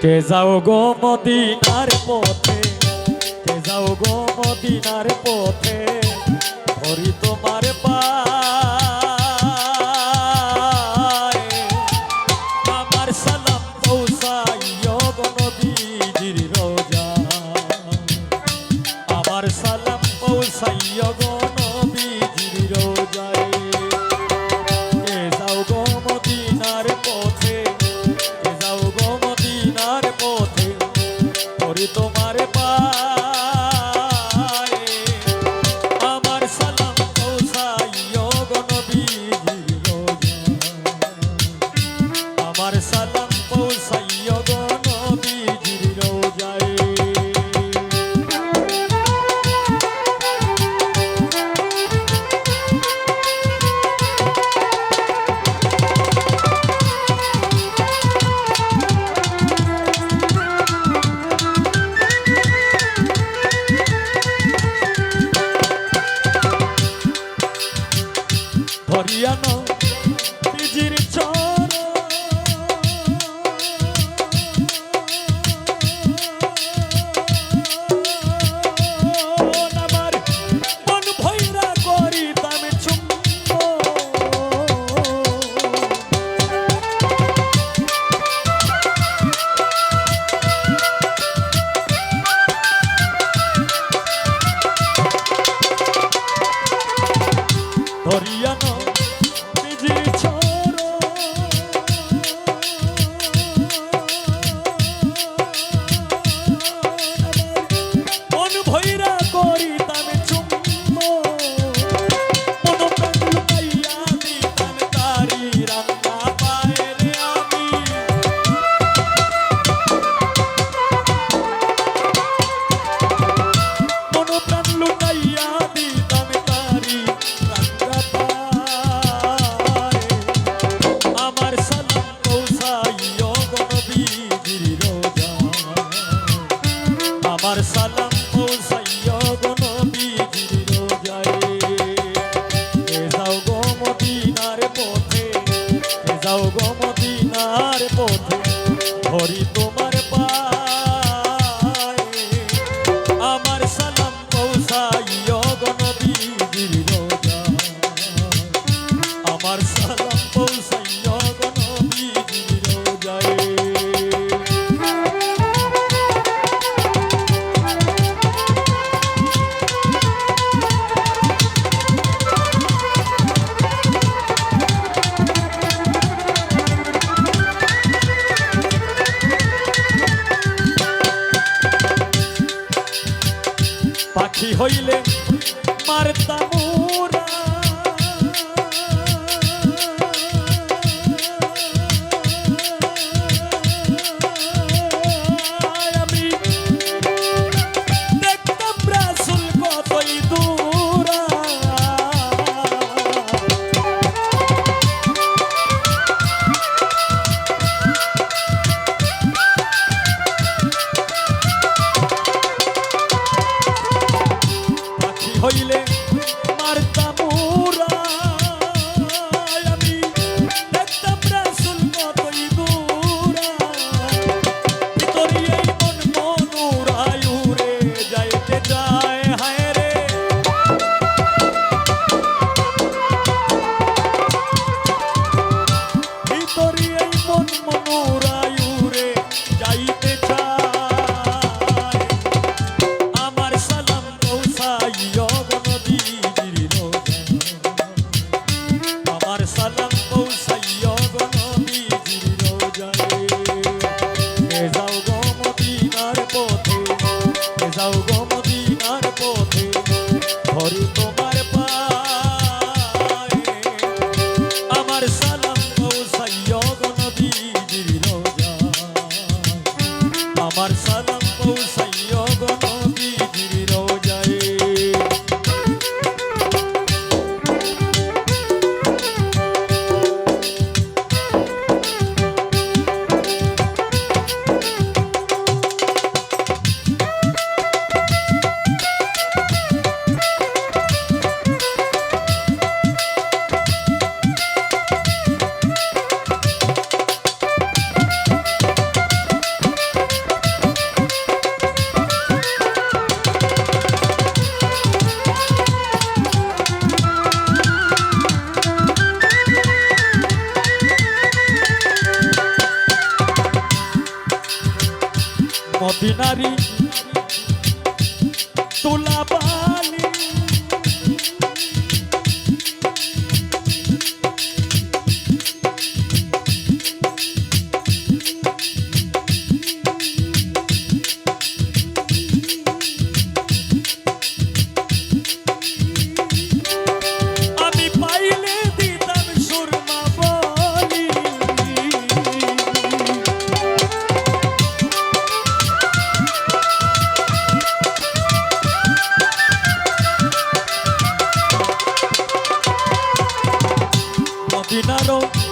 কে যাও গো মদিনার পথে কে যাও গো মদিনার পথে হরি তোমার পা I know. और साल সাক্ষী হইলে মারতামুরা তোরিয়া carinho. Santo.